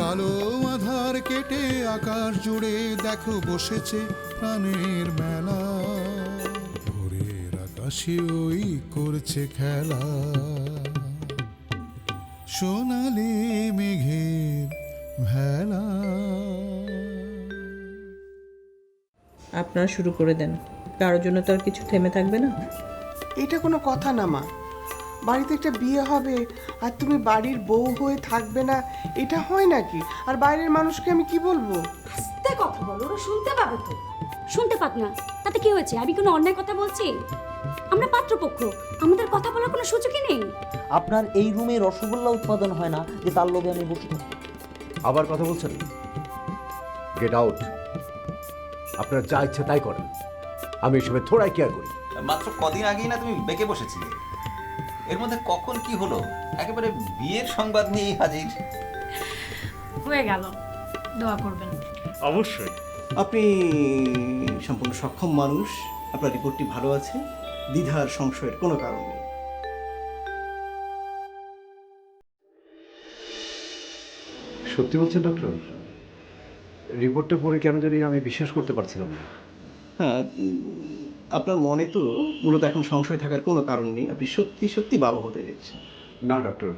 কালো আধার কেটে আকাশ জুড়ে দেখো বসেছে প্রাণের মেলা। ভোরের আকাশে ওই করছে খেলা। সোনালি মেঘের ভেলা। আপনারা শুরু করে দেন। কারোর জন্য তো আর কিছু থেমে থাকবে না। এটা কোনো কথা না মা। বাড়িতে একটা বিয়ে হবে আর তুমি বাড়ির বউ হয়ে থাকবে না এটা হয় নাকি? আর বাইরের মানুষকে আমি কি বলব? আস্তে কথা বলো ওরা শুনতে পাবে তো। শুনতে পাক না তাতে কি হয়েছে? আমি কোনো অন্যায় কথা বলছি? আমরা পাত্রপক্ষ আমাদের কথা বলার কোনো সুযোগই নেই। আপনার এই রুমে রসগোল্লা উৎপাদন হয় না যে তার লোভে আমি বসে থাকি। আবার কথা বলছেন? গেট আউট আপনার যা ইচ্ছা তাই করেন। আমি এসবে থোড়াই কেয়ার করি। মাত্র কদিন আগেই না তুমি বেঁকে বসেছিলে? এর মধ্যে কখন কি হলো? একেবারে বিয়ের সংবাদ নিয়েই হাজির। হয়ে গেল। দোয়া করবেন। অবশ্যই। আপনি সম্পূর্ণ সক্ষম মানুষ। আপনার রিপোর্টটি ভালো আছে। দ্বিধার সংশয়ের কোনো কারণ নেই। সত্যি বলছেন ডক্টর? রিপোর্টটা পড়ে কেন জানি আমি বিশ্বাস করতে পারছিলাম না। হ্যাঁ আপনার মনে তো মূলত এখন সংশয় থাকার কোনো কারণ নেই। আপনি সত্যি সত্যি বাবা হতে যাচ্ছেন। না ডক্টর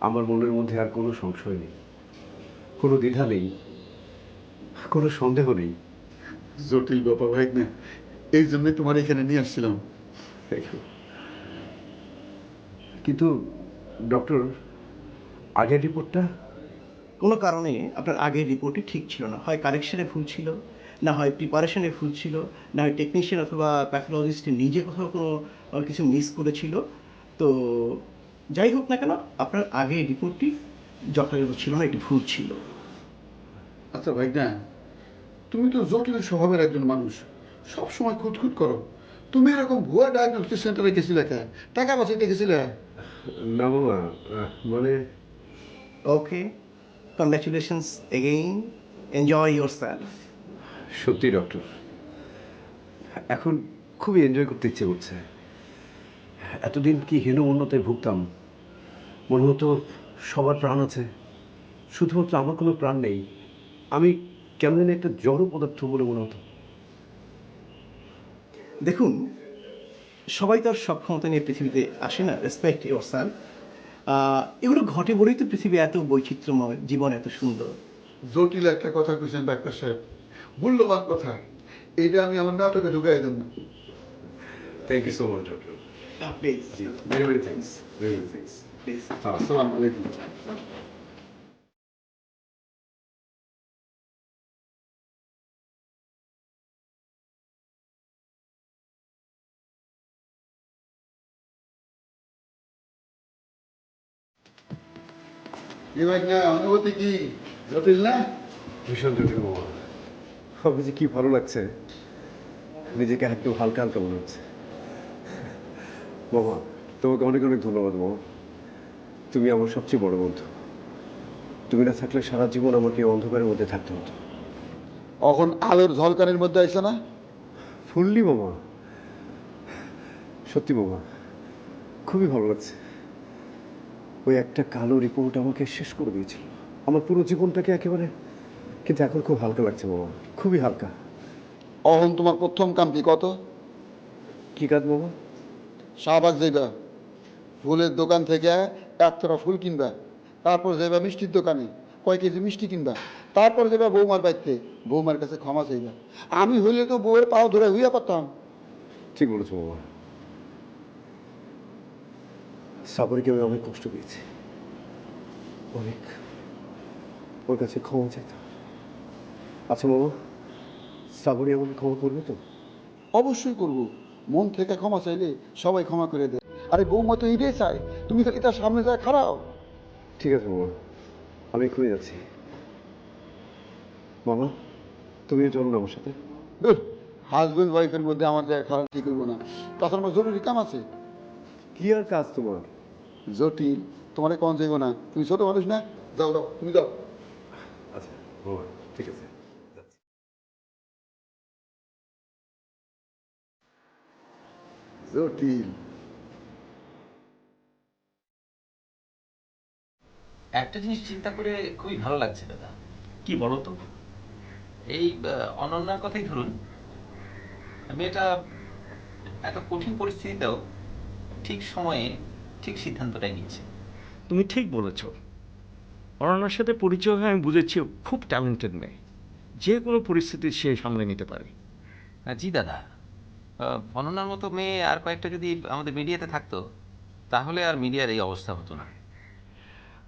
আমার মনের মধ্যে আর কোনো সংশয় নেই। কোনো দ্বিধা নেই। কোনো সন্দেহ নেই। জটিল ব্যাপার ভাই না এই জন্যই তোমার এখানে নিয়ে আসছিলাম। কিন্তু ডক্টর আগের রিপোর্টটা কোনো কারণে আপনার আগের রিপোর্টই ঠিক ছিল না। হয় কারেকশনে ভুল ছিল? না হয় প্রিপারেশনে ভুল ছিল না হয় টেকনিশিয়ান অথবা প্যাথোলজিস্ট নিজে কোথাও কোনো কিছু মিস করেছিল। তো যাই হোক না কেন আপনার আগে রিপোর্টটি যথাযথ ছিল না একটি ভুল ছিল। আচ্ছা ভাই না তুমি তো জটিল স্বভাবের একজন মানুষ। সব সময় খুঁতখুত করো। তুমি এরকম ভুয়া ডায়াগনস্টিক সেন্টারে গেছিলে কে? টাকা বাঁচাইতে গেছিলে? না বাবা মানে okay congratulations again enjoy yourself সত্যি ডক্টর। এখন খুবই এনজয় করতে ইচ্ছে করছে। এতদিন কি হীন উন্নতায় ভুগতাম। মনে হতো সবার প্রাণ আছে। শুধুমাত্র আমার কোনো প্রাণ নেই। আমি কেমন একটা জড় পদার্থ বলে মনে হতো। দেখুন সবাই তার সক্ষমতা নিয়ে পৃথিবীতে আসে না। রেসপেক্ট ইয়োর সেলফ এগুলো ঘটে বলেই তো পৃথিবী এত বৈচিত্র্যময় জীবন এত সুন্দর। জটিল একটা কথা কইছেন ডাক্তার সাহেব। মূল্যবান কথা। এটা আমি আমার নাটকে ঢুকাই দেব। Thank you so much doctor please very very thanks very very thanks please আসসালামু আলাইকুম কি ভাই না অনুভূতি কি? জটিল না? ভীষণ জটিল বাবা। ভাবছি যে কি ভালো লাগছে? নিজেকে একটু হালকা হালকা মনে হচ্ছে। বাবা তোমাকে অনেক অনেক ধন্যবাদ বাবা তুমি আমার সবচেয়ে বড় বন্ধু। তুমি না থাকলে সারা জীবন আমাকে অন্ধকারের মধ্যে থাকতে হতো। এখন আলোর ঝলকানির মধ্যে আইসো না? ফুললি বাবা সত্যি বাবা খুবই ভালো লাগছে। ওই একটা কালো রিপোর্ট আমাকে শেষ করে দিয়েছিল। আমার পুরো জীবনটাকে একেবারে কিন্তু এখন খুব হালকা লাগছে বাবা খুবই হালকা। অহন তোমার প্রথম কাম কি? কত? কি কাজ বাবা শাহবাগ যাইবা। ফুলের দোকান থেকে একতরা ফুল কিনবা। তারপর যাইবা মিষ্টির দোকানে কয় কেজি মিষ্টি কিনবা। তারপর যাইবা বৌমার বাড়িতে বৌমার কাছে ক্ষমা চাইবা। আমি হইলে তো বউয়ের পাও ধরে হইয়া পারতাম। ঠিক বলেছ বাবা সাবরীকে আমি অনেক কষ্ট পেয়েছি অনেক। ওর কাছে ক্ষমা চাইতাম। আচ্ছা বাবা সাবরী আমাকে ক্ষমা করবে তো? অবশ্যই করব। মন থেকে ক্ষমা চাইলে সবাই ক্ষমা করে দেয়। আরে বৌমা তো এটাই চায়। তুমি খালি তার সামনে যায় খারাপ ঠিক আছে বাবা আমি এক্ষুনি যাচ্ছি। মামা তুমিও চলো না আমার সাথে। ধুর, হাজবেন্ড ওয়াইফের মধ্যে আমার আমাদের খারাপ ঠিক করব না। তাছাড়া আমার জরুরি কাম আছে। কি আর কাজ তোমার? জটিল তোমার কন যাইব না তুমি ছোট মানুষ না? যাও যাও তুমি যাও। আচ্ছা ঠিক আছে। জটিল একটা জিনিস চিন্তা করে খুবই ভালো লাগছে দাদা। কি বলো তো? এই অনন্যার কথাই ধরুন। মেয়েটা এত কঠিন পরিস্থিতিতেও ঠিক সময়ে ঠিক সিদ্ধান্তটাই নিচ্ছে তুমি ঠিক বলেছ। অরণ্যার সাথে পরিচয় হয়ে আমি বুঝেছি খুব ট্যালেন্টেড মেয়ে। যে কোনো পরিস্থিতি সে সামলে নিতে পারে। জি দাদা। অনন্যার মতো মেয়ে আর কয়েকটা যদি আমাদের মিডিয়াতে থাকতো তাহলে আর মিডিয়ার এই অবস্থা হতো না।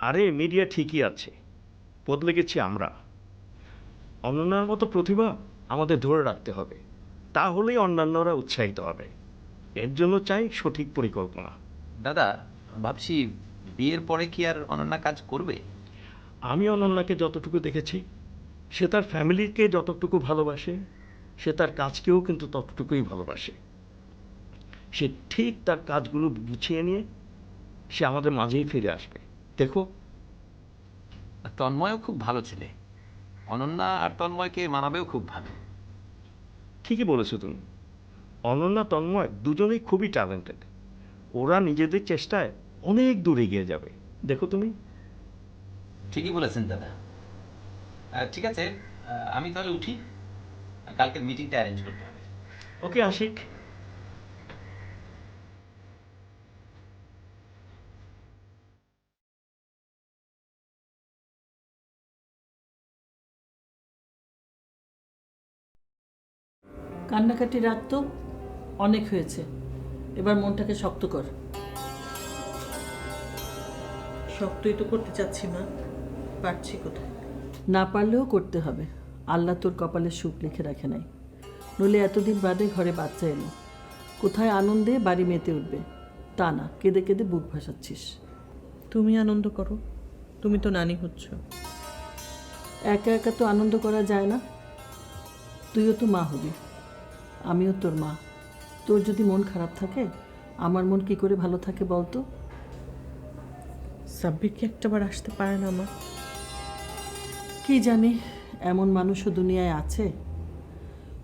আরে মিডিয়া ঠিকই আছে। বদলে গেছি আমরা। অনন্যার মতো প্রতিভা আমাদের ধরে রাখতে হবে। তাহলেই অন্যান্যরা উৎসাহিত হবে। এর জন্য চাই সঠিক পরিকল্পনা। দাদা ভাবছি বিয়ের পরে কি আর অনন্যা কাজ করবে? আমি অনন্যাকে যতটুকু দেখেছি সে তার ফ্যামিলিকে যতটুকু ভালোবাসে সে তার কাজকেও কিন্তু ততটুকুই ভালোবাসে। সে ঠিক তার কাজগুলো গুছিয়ে নিয়ে সে আমাদের মাঝেই ফিরে আসবে। দেখো। তন্ময়ও খুব ভালো ছেলে। অনন্যা আর তন্ময়কে মানাবেও খুব ভালো। ঠিকই বলেছ তুমি। অনন্যা তন্ময় দুজনেই খুবই ট্যালেন্টেড ওরা নিজেদের চেষ্টায় অনেক দূর এগিয়ে যাবে। দেখো তুমি। ঠিকই বলেছেন দাদা। ঠিক আছে। আমি তাহলে উঠি। কালকের মিটিংটা অ্যারেঞ্জ করতে হবে। ওকে আশিক। কান্নাকাটি রাত তো অনেক হয়েছে। এবার মনটাকে শক্ত কর। শক্তই তো করতে চাচ্ছি মা পারছি কোথায়? না পারলেও করতে হবে। আল্লাহ তোর কপালে সুখ লিখে রাখে নাই। নইলে এতদিন বাদে ঘরে বাচ্চা এলো। কোথায় আনন্দে বাড়ি মেতে উঠবে? তা না কেঁদে কেঁদে বুক ভাসাচ্ছিস। তুমি আনন্দ করো তুমি তো নানি হচ্ছ। একা একা তো আনন্দ করা যায় না। তুইও তো মা হবি আমিও তোর মা। তোর যদি মন খারাপ থাকে আমার মন কি করে ভালো থাকে বলতো? সাব্বির কি একটাবার আসতে পারে না আমার কি জানি এমন মানুষও দুনিয়ায় আছে?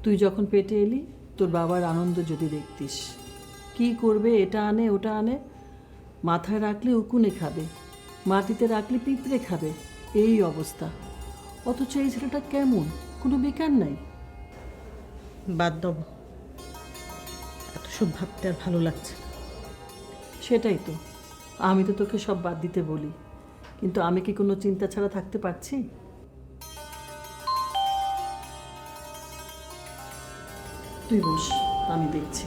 তুই যখন পেটে এলি তোর বাবার আনন্দ যদি দেখতিস। কি করবে এটা আনে ওটা আনে? মাথায় রাখলে উকুনে খাবে মাটিতে রাখলে পিঁপড়ে খাবে। এই অবস্থা। অথচ এই ছেলেটা কেমন? কোনো বেকার নাই? বাদ দেব এত সব ভাবতে আর ভালো লাগছে সেটাই তো। আমি তো তোকে সব বাদ দিতে বলি। কিন্তু আমি কি কোনো চিন্তা ছাড়া থাকতে পারছি? তুই বস, আমি দেখছি।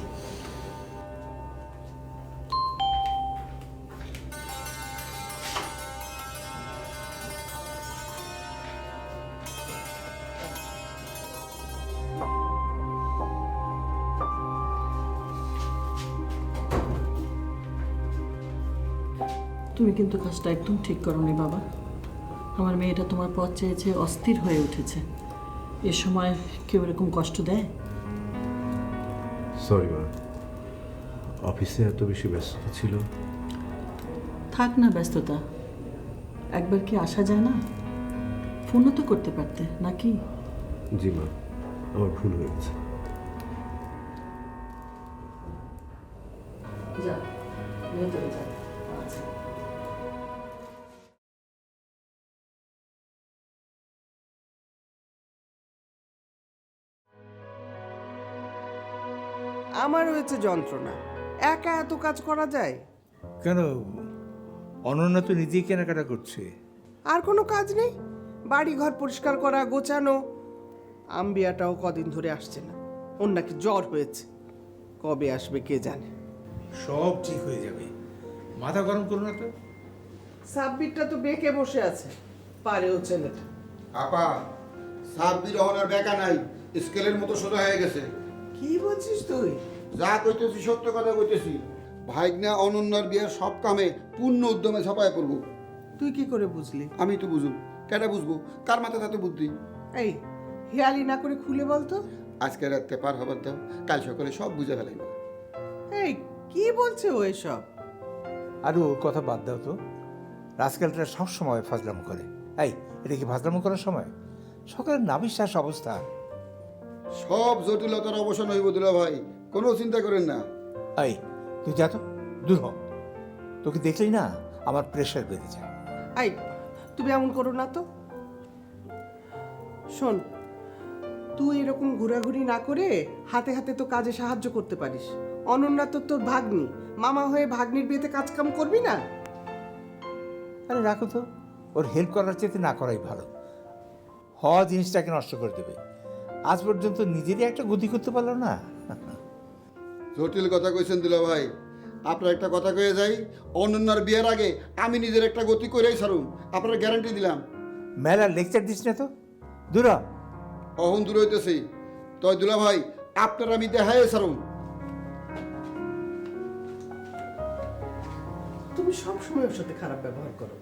তুমি কিন্তু কাজটা একদম ঠিক করনি, বাবা। আমার মেয়েটা তোমার পথ চেয়েছে, অস্থির হয়ে উঠেছে। এ সময় কেউ এরকম কষ্ট দেয়? সরি মা অফিসে এত বেশি ব্যস্ততা ছিল। থাক না ব্যস্ততা। একবার কি আসা যায় না? ফোনও তো করতে পারতে নাকি? জি মা আমার ভুল হয়েছে গেছে। আমার হয়েছে যন্ত্রণা। একা এত কাজ করা যায়? কেন? অনন্যা তো নিজেই কেনাকাটা করছে। আর কোনো কাজ নেই? বাড়ি ঘর পরিষ্কার করা গোছানো। আম্বিয়াটাও কদিন ধরে আসছে না। ওর নাকি জ্বর হয়েছে। কবে আসবে কে জানে? সব ঠিক হয়ে যাবে। মাথা গরম করো না তো। সাব্বিরটা তো বেঁকে বসে আছে। পারেও ছেলেটা। আপা সাব্বির অহনার বেকা নাই। স্কেলের মতো সোজা হয়ে গেছে। কি বলছিস তুই? যা কইতেছি সত্য কথা কইতেছি। ভাইগনা অনন্যার বিয়ের সব কামে পূর্ণ উদ্যমে ছাপায় পড়ব। তুই কি করে বুঝলি? আমি তো বুঝুম। কেটা বুঝব? কার মাথা তাতে বুদ্ধি? এই হেয়ালি না করে খুলে বলতো? আজকে রাত্রে পার হবার দাও কাল সকালে সব বুঝে ফেলাইব এই কি বলছে ও এসব? আর ওর কথা বাদ দাও তো। রাজকালটা সব সময় ফাজলাম করে। এই এটা কি ফাজলাম করার সময়? সকালের নাবিশ্বাস অবস্থা। সব জটিলতার অবসান হইব দুলা ভাই কোনো চিন্তা করেন না। এই তুই যা তো দূর হ। তোকে দেখলেই না আমার প্রেশার বেড়ে যায়। আই তুমি এমন করো না তো। শোন তুই এরকম ঘোরাঘুরি না করে হাতে হাতে তো কাজে সাহায্য করতে পারিস। অনন্যা তো তোর ভাগ্নি। মামা হয়ে ভাগ্নির বিয়েতে কাজ কাম করবি না? আরে রাখো তো ওর হেল্প করার চেয়ে না করাই ভালো। হওয়া জিনিসটাকে নষ্ট করে দেবে। আজ পর্যন্ত নিজেরই একটা গতি করতে পারল না। জটিল কথা কইছেন দুলা ভাই। আপনার একটা কথা কয়ে যাই অনন্যার বিয়ের আগে আমি নিজের একটা গতি করেই সারুম আপনার গ্যারান্টি দিলাম। মেলার লেকচার দিস না তো? দূর। অহন দূর হইতেছি। তয় দুলা ভাই আপনার আমি দেখাই সারুম তুমি সব সময় ওর সাথে খারাপ ব্যবহার করো।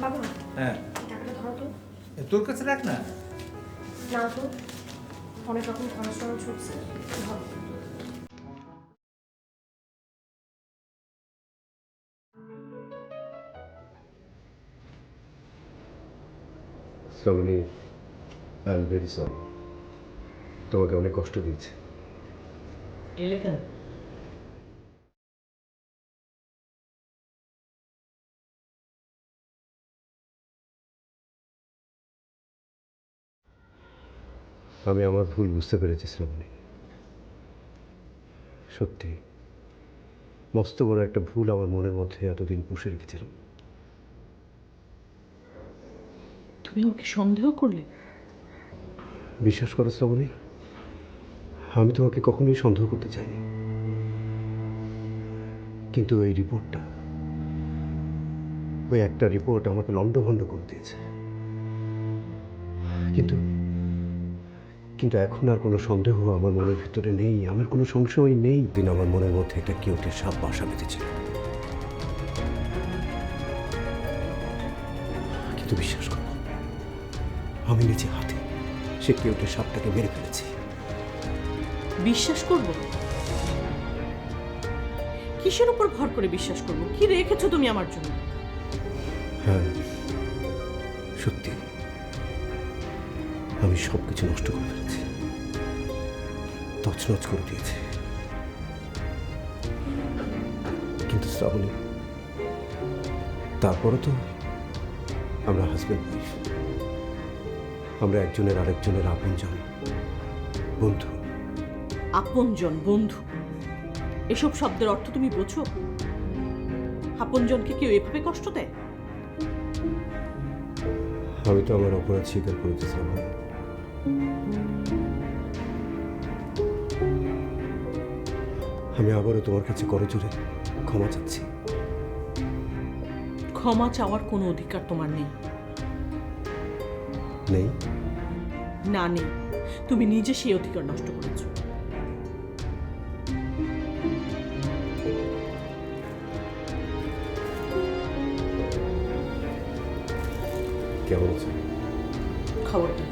বাবু হ্যাঁ। টাকাটা ধরো তো। এ, তোর কাছে রাখ না। না তো অনেক রকম খরচ টরচ হচ্ছে Shrabani I am very sorry তোমাকে অনেক কষ্ট দিয়েছে। কেন আমি আমার ভুল বুঝতে পেরেছি শ্রাবণী। সত্যি মস্ত বড় একটা ভুল আমার মনের মধ্যে এতদিন পুষে রেখেছিলাম। তুমি আমাকে সন্দেহ করলে? বিশ্বাস করো শ্রাবণী আমি তোমাকে কখনোই সন্দেহ করতে চাইনি। কিন্তু এই রিপোর্টটা ওই একটা রিপোর্ট আমাকে লণ্ডভণ্ড করে দিয়েছে। কিন্তু কিন্তু এখন আর কোনো সন্দেহ আমার মনের ভিতরে নেই আমার কোনো সংশয় নেই। দিন আমার মনের মধ্যে একটা কেউটের সাপ বাসা বেঁধেছিল। কিন্তু বিশ্বাস করো আমি নিজে হাতে সে কেউটের সাপটাকে মেরে ফেলেছি। বিশ্বাস করব? কিসের উপর ভর করে বিশ্বাস করব? কি রেখেছো তুমি আমার জন্য? হ্যাঁ আমি সব কিছু নষ্ট করে ফেলেছি। তছনছ করে দিয়েছি। কিন্তু শ্রাবণী তারপরে তো আমরা হাজব্যান্ড ওয়াইফ আমরা একজনের আরেকজনের আপনজন বন্ধু। আপনজন বন্ধু। এসব শব্দের অর্থ তুমি বোঝো? আপনজনকে কেউ এভাবে কষ্ট দেয়? আমি তো আমার অপরাধ স্বীকার করেছি শ্রাবণী। আমি আবারও তোমার কাছে করজোরে ক্ষমা চাচ্ছি। ক্ষমা চাওয়ার কোনো অধিকার তোমার নেই। নেই? না নেই। তুমি নিজে সেই অধিকার নষ্ট করেছ। কেমন আছে? খবরদার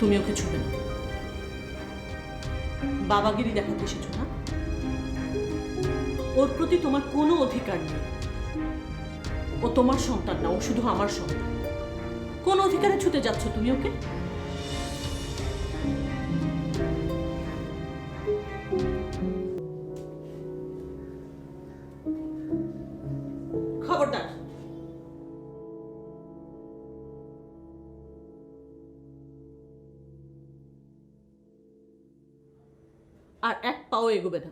তুমি ওকে ছুবে না বাবাগিরি দেখাতে এসেছ, না? ওর প্রতি তোমার কোনো অধিকার নেই। ও তোমার সন্তান না, ও শুধু আমার সন্তান। কোন অধিকারে ছুটে যাচ্ছ তুমি ওকে? পাও এগোবে না।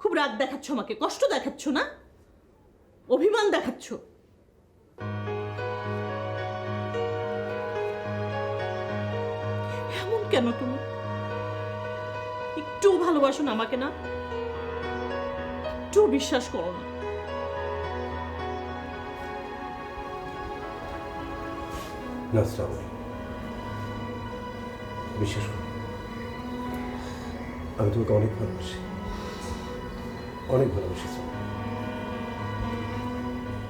খুব রাগ দেখাচ্ছ আমাকে, কষ্ট দেখাচ্ছ না? অভিমান দেখাচ্ছ। এমন কেন তুমি? একটু ভালোবাসো না আমাকে না? একটু বিশ্বাস করো না। বিশ্বাস করো। আমি তোমাকে অনেক ভালোবাসি। অনেক ভালোবাসি।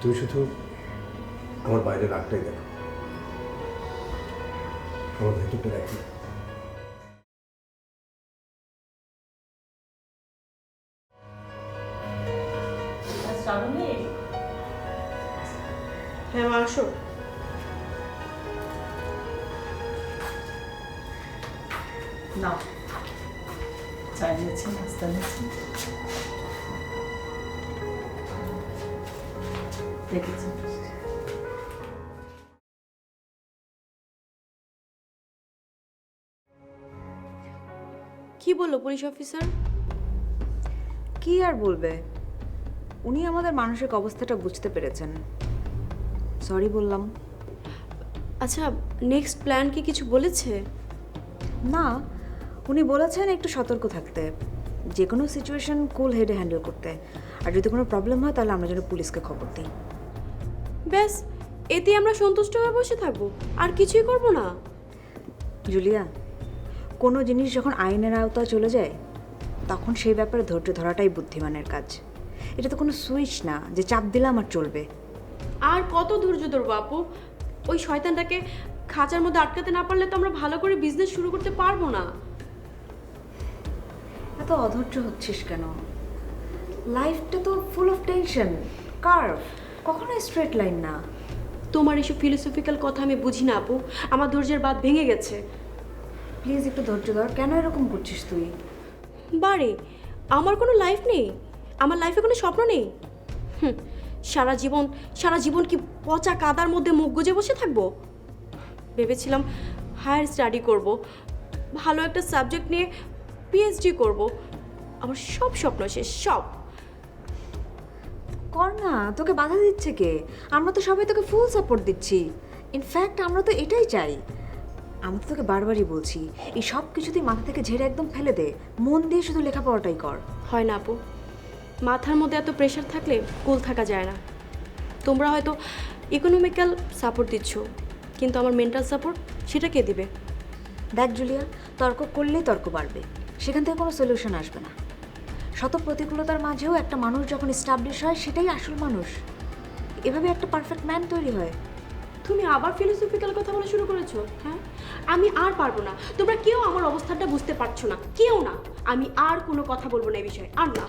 তুমি শুধু আমার বাইরে রাগটাই দেখো। আমার ভেতরটা দেখো। হ্যাঁ মা, আসো। নাও। নাস্তা নিয়েছি দেখেছি কি বলল পুলিশ অফিসার? কি আর বলবে? উনি আমাদের মানসিক অবস্থাটা বুঝতে পেরেছেন। সরি বললাম। আচ্ছা নেক্সট প্ল্যান কি কিছু বলেছে? না উনি বলেছেন একটু সতর্ক থাকতে যে কোনো সিচুয়েশন কুল হেডে হ্যান্ডেল করতে। আর যদি কোনো প্রবলেম হয় তাহলে আমরা যেন পুলিশকে খবর দিই। ব্যাস এতে আমরা সন্তুষ্ট হয়ে বসে থাকব। আর কিছুই করব না। জুলিয়া কোনো জিনিস যখন আইনের আওতায় চলে যায় তখন সেই ব্যাপারে ধৈর্য ধরাটাই বুদ্ধিমানের কাজ। এটা তো কোনো সুইচ না যে চাপ দিলাম আর চলবে। আর কত ধৈর্য ধরবো আপু? ওই শয়তানটাকে খাঁচার মধ্যে আটকাতে না পারলে তো আমরা ভালো করে বিজনেস শুরু করতে পারব না। এত অধৈর্য হচ্ছিস কেন? লাইফটা তো ফুল অফ টেনশন কার্ভ কখনো স্ট্রেট লাইন না। তোমার এসব ফিলোসফিক্যাল কথা আমি বুঝি না আপু। আমার ধৈর্যের বাদ ভেঙে গেছে। প্লিজ একটু ধৈর্য ধর কেন এরকম করছিস তুই? বারে আমার কোনো লাইফ নেই? আমার লাইফে কোনো স্বপ্ন নেই? হুম, সারা জীবন সারা জীবন কি পচা কাদার মধ্যে মুখ গুজে বসে থাকব? ভেবেছিলাম হায়ার স্টাডি করব। ভালো একটা সাবজেক্ট নিয়ে পিএইচডি করব। আমার সব স্বপ্ন শেষ সব। কর না তোকে বাধা দিচ্ছে কে? আমরা তো সবাই তোকে ফুল সাপোর্ট দিচ্ছি। ইনফ্যাক্ট আমরা তো এটাই চাই। আমি তো তোকে বারবারই বলছি এই সব কিছুতেই মাথা থেকে ঝেড়ে একদম ফেলে দে। মন দিয়ে শুধু লেখাপড়াটাই কর। হয় না আপু। মাথার মধ্যে এত প্রেশার থাকলে কুল থাকা যায় না। তোমরা হয়তো ইকোনমিক্যাল সাপোর্ট দিচ্ছ কিন্তু আমার মেন্টাল সাপোর্ট সেটা কে দিবে? দেখ জুলিয়া তর্ক করলেই তর্ক বাড়বে। সেখান থেকে কোনো সলিউশন আসবে না। শত প্রতিকূলতার মাঝেও একটা মানুষ যখন স্টাবলিশ হয়, সেটাই আসল মানুষ। এভাবে একটা পারফেক্ট ম্যান তৈরি হয়। তুমি আবার ফিলোসফিক্যাল কথা বলা শুরু করেছ হ্যাঁ? আমি আর পারব না। তোমরা কেউ আমার অবস্থাটা বুঝতে পারছ না, কেউ না। আমি আর কোনো কথা বলব না এই বিষয়ে, আর না